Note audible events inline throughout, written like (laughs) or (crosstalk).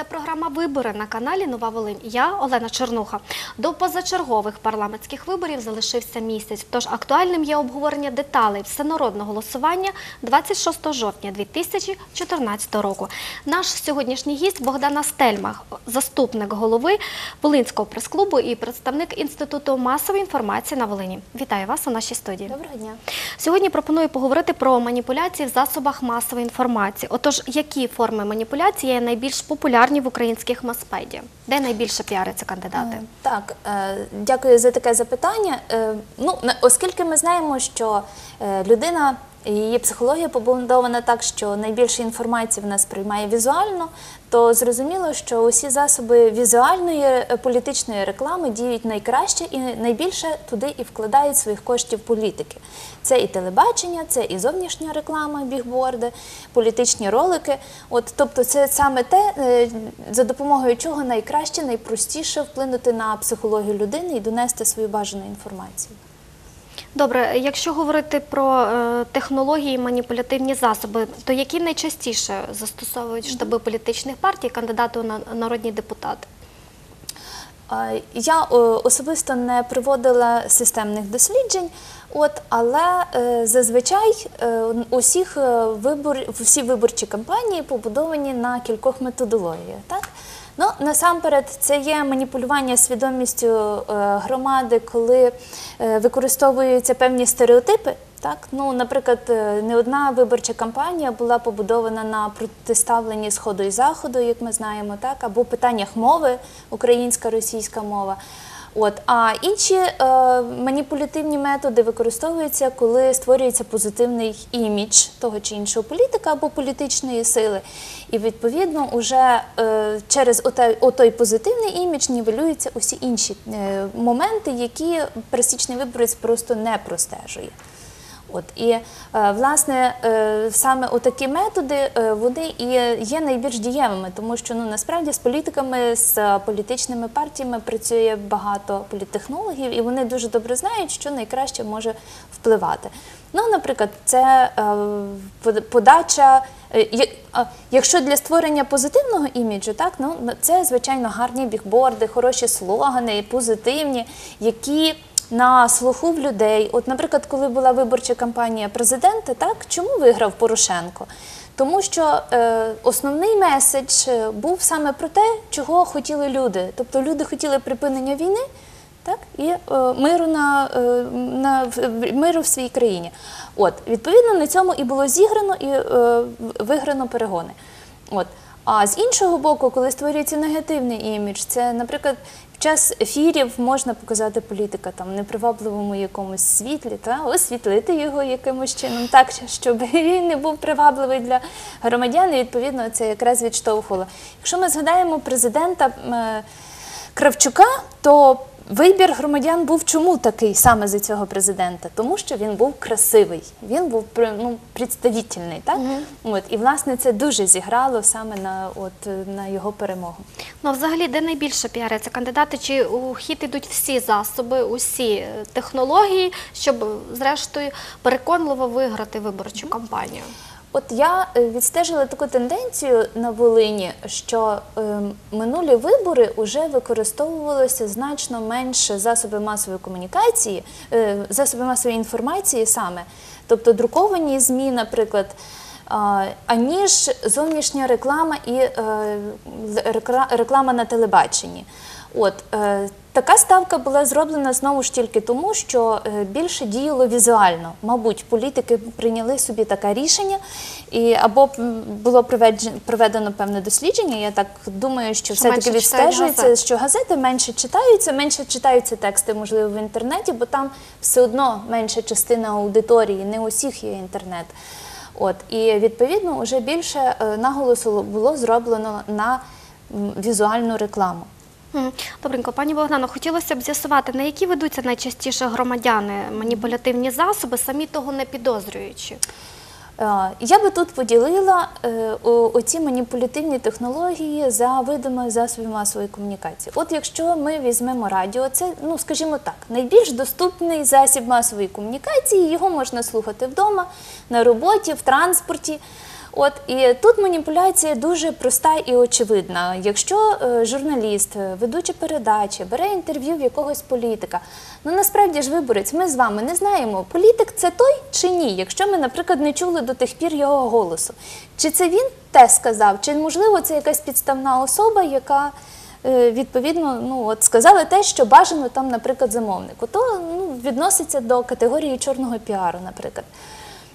Це програма Вибори на каналі Нова Волинь. Я Олена Чернуха. До позачергових парламентських виборів залишився місяць. Тож актуальним є обговорення деталей всенародного голосування 26 жовтня 2014 року. Наш сьогоднішній гість Богдана Стельмах, заступник голови Волинського прес-клубу і представник інституту масової інформації на Волині. Вітаю вас у нашій студії. Доброго дня. Сьогодні пропоную поговорити про маніпуляції в засобах масової інформації. Отож, які форми маніпуляції є найбільш популярні в українських мас-медіа? Де найбільше піаряться кандидати? Так, е, дякую за таке запитання. Е, Ну, оскільки ми знаємо, що е, людина. Її психологія побудована так, що найбільше інформації вона сприймає візуально, то зрозуміло, що усі засоби візуальної е, політичної реклами діють найкраще і найбільше туди і вкладають своїх коштів політики. Це і телебачення, це і зовнішня реклама, бігборди, політичні ролики. От, тобто, це саме те, е, за допомогою чого найкраще, найпростіше вплинути на психологію людини і донести свою бажану інформацію. Добре, якщо говорити про е, технології, маніпулятивні засоби, то які найчастіше застосовують штаби політичних партій кандидати у на- народні депутати? Е, Я е, особисто не проводила системних досліджень, от, але зазвичай усіх вибор, всі виборчі кампанії побудовані на кількох методологіях. Так? Ну, насамперед, це є маніпулювання свідомістю е, громади, коли е, використовуються певні стереотипи. Так, ну, наприклад, е, не одна виборча кампанія була побудована на протиставленні сходу і заходу, як ми знаємо, так, або питаннях мови, українська, російська мова. От, а інші е, маніпулятивні методи використовуються, коли створюється позитивний імідж того чи іншого політика або політичної сили. І відповідно уже е, через оте, отой позитивний імідж нівелюються усі інші е, моменти, які пересічний виборець просто не простежує. От і е, власне е, саме отакі методи е, вони і є найбільш дієвими, тому що ну насправді з політиками, з політичними партіями працює багато політтехнологів, і вони дуже добре знають, що найкраще може впливати. Ну, наприклад, це подача. Якщо для створення позитивного іміджу, так ну це звичайно гарні бігборди, хороші слогани, позитивні, які на слуху в людей. От, наприклад, коли була виборча кампанія президента, так чому виграв Порошенко? Тому що е, основний меседж е, був саме про те, чого хотіли люди. Тобто люди хотіли припинення війни. Так, і е, миру на, е, на в- миру в своїй країні. От відповідно на цьому і було зіграно і е, виграно перегони. От. А з іншого боку, коли створюється негативний імідж, це, наприклад, час ефірів можна показати політика там в непривабливому якомусь світлі, та освітлити його якимось чином, так щоб (laughs) він не був привабливий для громадян. І відповідно це якраз відштовхувало. Якщо ми згадаємо президента е, Кравчука, то вибір громадян був чому такий саме за цього президента? Тому що він був красивий, він був ну, представительний, так? От, і власне це дуже зіграло саме на, от, на його перемогу. Ну, а взагалі, де найбільше піаряться кандидати? Чи у хід ідуть всі засоби, усі е, технології, щоб, зрештою, переконливо виграти виборчу кампанію? От я е, відстежила таку тенденцію на Волині, що е, минулі вибори вже використовувалося значно менше засоби масової комунікації, е, засоби масової інформації саме, тобто друковані ЗМІ, наприклад. а, Аніж зовнішня реклама і е, реклама на телебаченні. От е, така ставка була зроблена знову ж тільки тому, що е, більше діяло візуально. Мабуть, політики прийняли собі таке рішення, і або було проведено певне дослідження. Я так думаю, що Що все таки відстежується, газет. що газети менше читаються, менше читаються тексти, можливо, в інтернеті, бо там все одно менша частина аудиторії, не у всіх є інтернет. От і відповідно вже більше е, наголосу було зроблено на візуальну рекламу. Добренько, пані Богдано, хотілося б з'ясувати, на які ведуться найчастіше громадяни маніпулятивні засоби, самі того не підозрюючи. Е, Я би тут поділила е, оці маніпулятивні технології за видами засобів масової комунікації. От якщо ми візьмемо радіо, це, ну скажімо так, найбільш доступний засіб масової комунікації. Його можна слухати вдома, на роботі, в транспорті. От і тут маніпуляція дуже проста і очевидна. Якщо е, журналіст, е, ведучий передачі, бере інтерв'ю в якогось політика, ну насправді ж виборець, ми з вами не знаємо, політик це той чи ні, якщо ми, наприклад, не чули до тих пір його голосу. Чи це він те сказав, чи можливо це якась підставна особа, яка е, відповідно ну от сказали те, що бажано там, наприклад, замовнику, то ну, відноситься до категорії чорного піару, наприклад.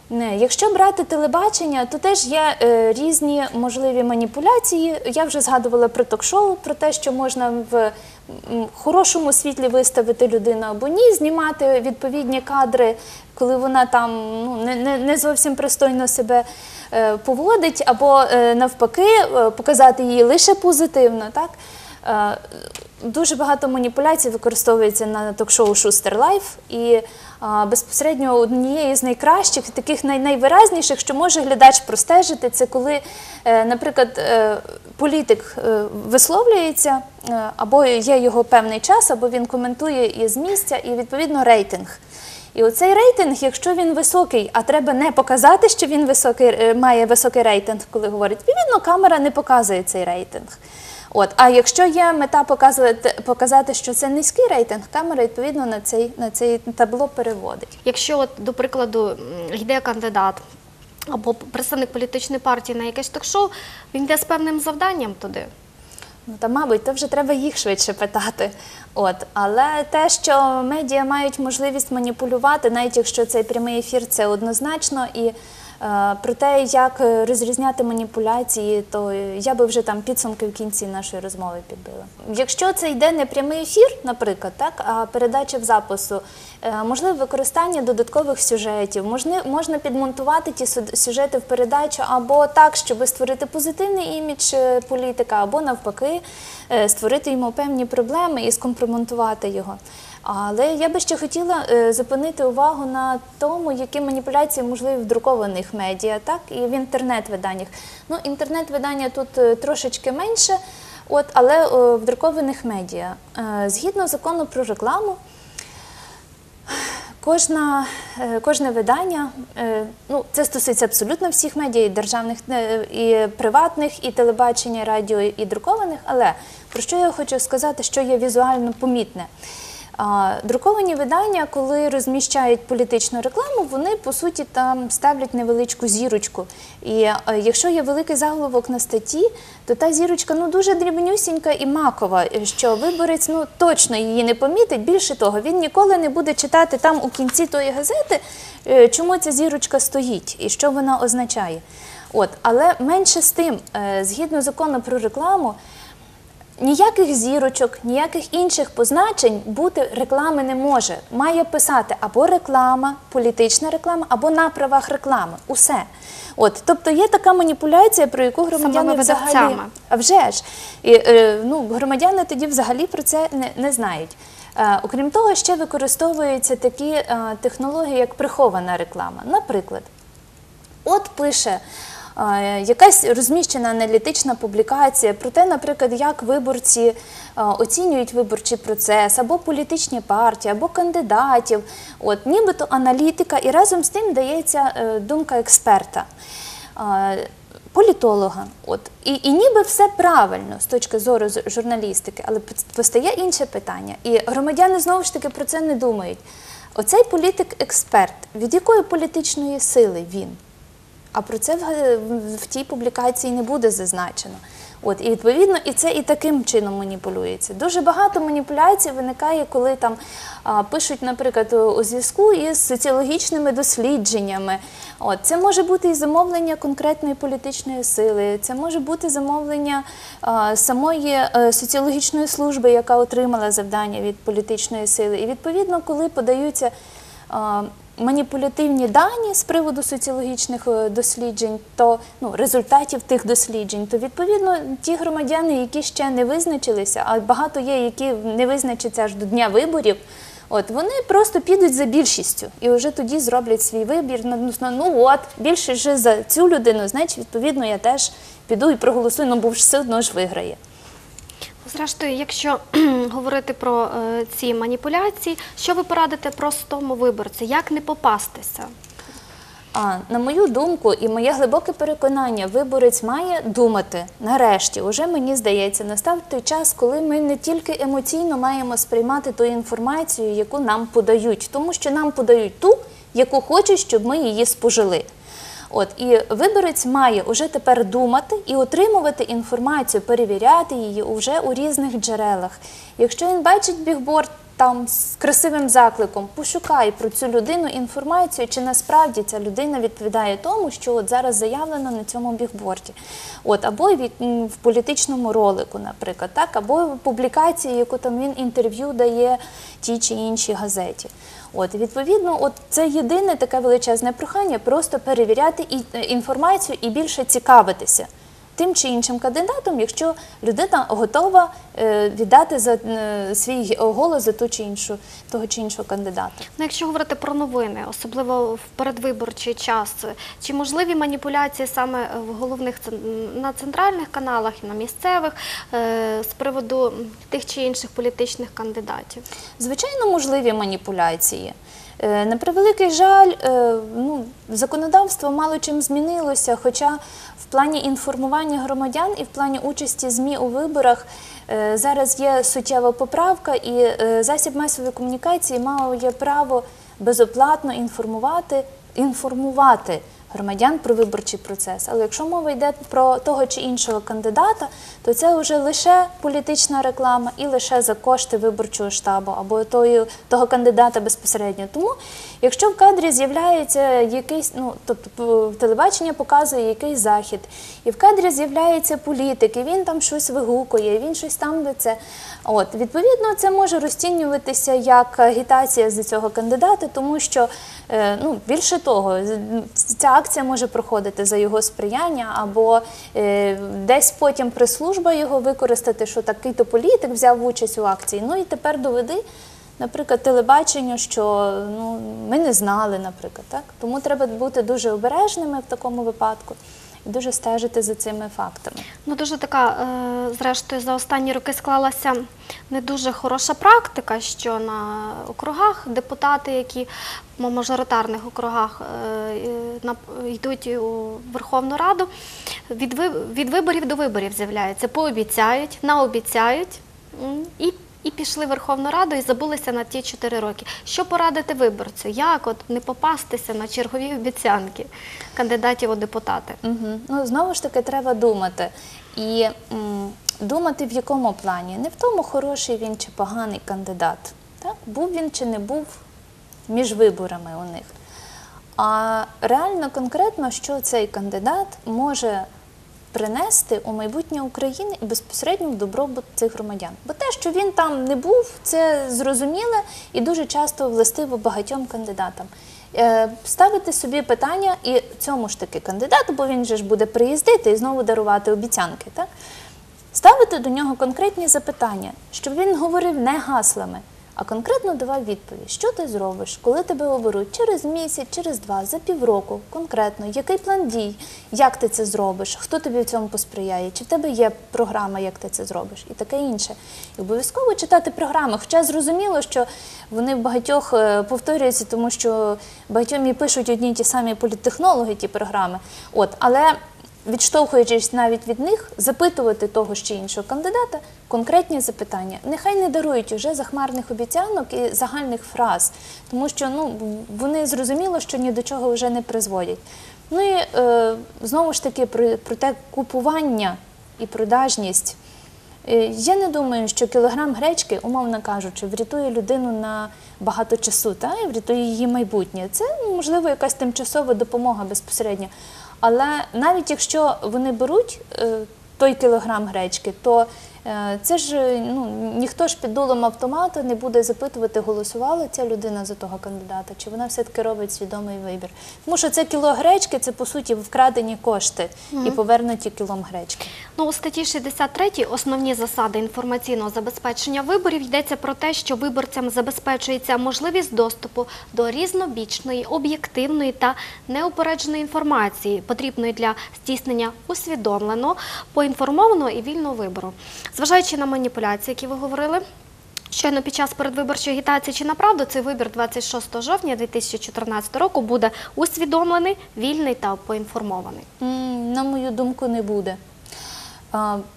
Не, якщо брати телебачення, то теж є е, різні можливі маніпуляції. Я вже згадувала про ток-шоу, про те, що можна в хорошому світлі виставити людину або ні, знімати відповідні кадри, коли вона там ну, не, не, не зовсім пристойно себе е, поводить, або е, навпаки е, показати її лише позитивно. Так? Е, Дуже багато маніпуляцій використовується на ток-шоу Шустер Лайф, і а, безпосередньо однією з найкращих, таких най- найвиразніших, що може глядач простежити, це коли, е, наприклад, е, політик е, висловлюється, е, або є його певний час, або він коментує із місця, і відповідно рейтинг. І оцей рейтинг, якщо він високий, а треба не показати, що він високий, е, має високий рейтинг, коли говорить, відповідно, камера не показує цей рейтинг. От, а якщо є мета показувати, показати, що це низький рейтинг, камера відповідно на цей, на цей табло переводить. Якщо, от, до прикладу, йде кандидат або представник політичної партії на якесь ток-шоу, він йде з певним завданням туди. Ну, та, мабуть, то вже треба їх швидше питати. От. Але те, що медіа мають можливість маніпулювати, навіть якщо цей прямий ефір, це однозначно. І про те, як е, розрізняти маніпуляції, то е, я би вже там підсумки в кінці нашої розмови підбила. Якщо це йде не прямий ефір, наприклад, так, а передача в запису, е, можливе використання додаткових сюжетів, можна, підмонтувати ті сю- сюжети в передачу або так, щоб створити позитивний імідж е, політика, або навпаки е, створити йому певні проблеми і скомпроментувати його. Але я би ще хотіла е, зупинити увагу на тому, які маніпуляції можливі в друкованих медіа, так і в інтернет-виданнях. Ну, інтернет-видання тут е, трошечки менше, от, але е, в друкованих медіа. Е, Згідно закону про рекламу, Кожна, е, кожне видання, е, ну це стосується абсолютно всіх медіа, і державних, е, і приватних, і телебачення, і радіо, і друкованих. Але про що я хочу сказати, що є візуально помітне? Друковані видання, коли розміщають політичну рекламу, вони по суті там ставлять невеличку зірочку. І е, якщо є великий заголовок на статті, то та зірочка ну дуже дрібнюсінька і макова, що виборець ну точно її не помітить. Більше того, він ніколи не буде читати там у кінці тої газети, е, чому ця зірочка стоїть і що вона означає. От, але менше з тим, е, згідно закону про рекламу. Ніяких зірочок, ніяких інших позначень бути реклами не може. Має писати або реклама, політична реклама, або на правах реклами. Усе. От, тобто є така маніпуляція, про яку громадяни взагалі а вже ж і, е, ну, громадяни тоді взагалі про це не, не знають. Е, окрім того, ще використовуються такі е, технології, як прихована реклама. Наприклад, От пише якась розміщена аналітична публікація про те, наприклад, як виборці оцінюють виборчий процес, або політичні партії, або кандидатів. От нібито аналітика, і разом з тим дається е, думка експерта. Політолога, от і, і ніби все правильно з точки зору журналістики, але постає інше питання, і громадяни знову ж таки про це не думають. Оцей політик-експерт, від якої політичної сили він? А про це в, тій публікації не буде зазначено. От, і відповідно, і це і таким чином маніпулюється. Дуже багато маніпуляцій виникає, коли там а, пишуть, наприклад, у, зв'язку із соціологічними дослідженнями. От, це може бути і замовлення конкретної політичної сили, це може бути замовлення а, самої е, соціологічної служби, яка отримала завдання від політичної сили. І відповідно, коли подаються. а, маніпулятивні дані з приводу соціологічних е, досліджень, то ну, результатів тих досліджень, то відповідно ті громадяни, які ще не визначилися, а багато є, які не визначаться аж до дня виборів. От вони просто підуть за більшістю і вже тоді зроблять свій вибір. Ну, ну, ну от більшість вже за цю людину, значить, відповідно, я теж піду і проголосую, ну бо ж все одно ж виграє. Зрештою, якщо говорити про е, ці маніпуляції, що ви порадите простому виборцю? Як не попастися? А на мою думку і моє глибоке переконання, виборець має думати нарешті. Уже мені здається, настав той час, коли ми не тільки емоційно маємо сприймати ту інформацію, яку нам подають, тому що нам подають ту, яку хочуть, щоб ми її спожили. От і виборець має уже тепер думати і отримувати інформацію, перевіряти її уже у різних джерелах. Якщо він бачить бігборд там з красивим закликом, пошукай про цю людину інформацію, чи насправді ця людина відповідає тому, що от зараз заявлено на цьому бігборді. От або в політичному ролику, наприклад, так, або в публікації, яку там він інтерв'ю дає тій чи іншій газеті. От відповідно, от це єдине таке величезне прохання просто перевіряти е, інформацію і більше цікавитися тим чи іншим кандидатом, якщо людина готова е, віддати за е, свій голос за ту чи іншу того чи іншого кандидата. Ну, якщо говорити про новини, особливо в передвиборчий час, чи можливі маніпуляції саме в головних на центральних каналах і на місцевих е, з приводу тих чи інших політичних кандидатів? Звичайно, можливі маніпуляції. Е, На превеликий жаль, е, ну, законодавство мало чим змінилося, хоча в плані інформування громадян і в плані участі ЗМІ у виборах е, зараз є суттєва поправка, і засіб масової комунікації має право безоплатно інформувати, інформувати громадян про виборчий процес. Але якщо мова йде про того чи іншого кандидата, то це вже лише політична реклама і лише за кошти виборчого штабу або тої, того кандидата безпосередньо. Тому, якщо в кадрі з'являється якийсь, ну тобто телебачення показує якийсь захід, і в кадрі з'являється політик, і він там щось вигукує, він щось там де це. От відповідно, це може розцінюватися як агітація за цього кандидата, тому що е, ну більше того, ця акція може проходити за його сприяння, або е, десь потім прес-служба його використати, що такий-то політик взяв участь у акції. Ну і тепер доведи. Наприклад, телебаченню, що ну ми не знали, наприклад, так тому треба бути дуже обережними в такому випадку і дуже стежити за цими фактами. Ну, дуже така, е, зрештою, за останні роки склалася не дуже хороша практика, що на округах депутати, які в мажоритарних округах е, йдуть у Верховну Раду, від, виборів до виборів з'являються, пообіцяють, наобіцяють і, і пішли в Верховну Раду і забулися на ті чотири роки. Що порадити виборцю? Як от не попастися на чергові обіцянки кандидатів у депутати? Угу. Ну знову ж таки треба думати. І м, думати в якому плані? Не в тому, хороший він чи поганий кандидат. Так? Був він чи не був між виборами у них. А реально конкретно, що цей кандидат може принести у майбутнє України і безпосередньо в добробут цих громадян. Бо те, що він там не був, це зрозуміле і дуже часто властиво багатьом кандидатам. Е, Ставити собі питання і цьому ж таки кандидату, бо він же ж буде приїздити і знову дарувати обіцянки. Так? Ставити до нього конкретні запитання, щоб він говорив не гаслами, а конкретно давав відповідь, що ти зробиш, коли тебе оберуть? Через місяць, через два, за півроку, конкретно, який план дій, як ти це зробиш, хто тобі в цьому посприяє, чи в тебе є програма, як ти це зробиш, і таке інше. І обов'язково читати програми. Хоча зрозуміло, що вони в багатьох е, повторюються, тому що багатьом і пишуть одні й ті самі політтехнологи ті програми. От, але відштовхуючись навіть від них, запитувати того чи іншого кандидата конкретні запитання. Нехай не дарують уже захмарних обіцянок і загальних фраз, тому що ну, вони зрозуміло, що ні до чого вже не призводять. Ну і е, знову ж таки про, про те купування і продажність. Е, Я не думаю, що кілограм гречки, умовно кажучи, врятує людину на багато часу, та і врятує її майбутнє. Це ну, можливо якась тимчасова допомога безпосередньо. Але навіть якщо вони беруть е, той кілограм гречки, то це ж е, ну, ніхто ж під дулом автомата не буде запитувати, голосувала ця людина за того кандидата, чи вона все-таки робить свідомий вибір. Тому що це кіло гречки, це по суті вкрадені кошти і повернуті кілом гречки. Ну, у статті 63 основні засади інформаційного забезпечення виборів йдеться про те, що виборцям забезпечується можливість доступу до різнобічної, об'єктивної та неупередженої інформації, потрібної для здійснення усвідомленого, поінформованого і вільного вибору. Зважаючи на маніпуляції, які ви говорили. Щойно під час передвиборчої агітації чи направду цей вибір 26 жовтня 2014 року буде усвідомлений, вільний та поінформований. На мою думку, не буде.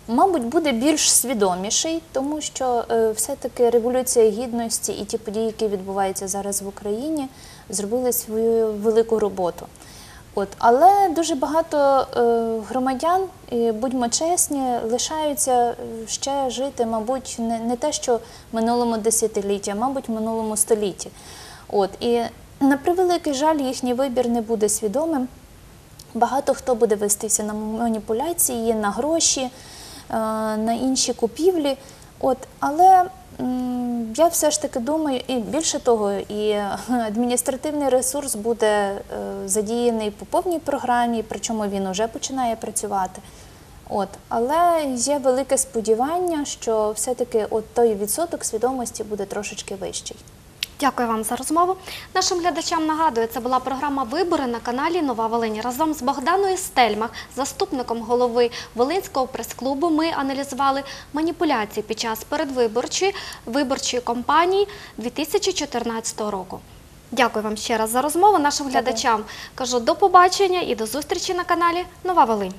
Мабуть, буде більш свідоміший, тому що е, все-таки революція гідності і ті події, які відбуваються зараз в Україні, зробили свою велику роботу. От, але дуже багато е, громадян, і, будьмо чесні, лишаються е, ще жити, мабуть, не, не те, що в минулому десятилітті, а мабуть, в минулому столітті. От, і на превеликий жаль, їхній вибір не буде свідомим. Багато хто буде вестися на маніпуляції, на гроші, е, на інші купівлі. От, але м, я все ж таки думаю, і більше того, і е, адміністративний ресурс буде е, задіяний по повній програмі, причому він вже починає працювати. От, але є велике сподівання, що все-таки от той відсоток свідомості буде трошечки вищий. Дякую вам за розмову. Нашим глядачам нагадую, це була програма Вибори на каналі Нова Волинь. Разом з Богданою Стельмах, заступником голови Волинського прес-клубу, ми аналізували маніпуляції під час передвиборчої виборчої кампанії 2014 року. Дякую вам ще раз за розмову. Нашим глядачам кажу до побачення і до зустрічі на каналі Нова Волинь.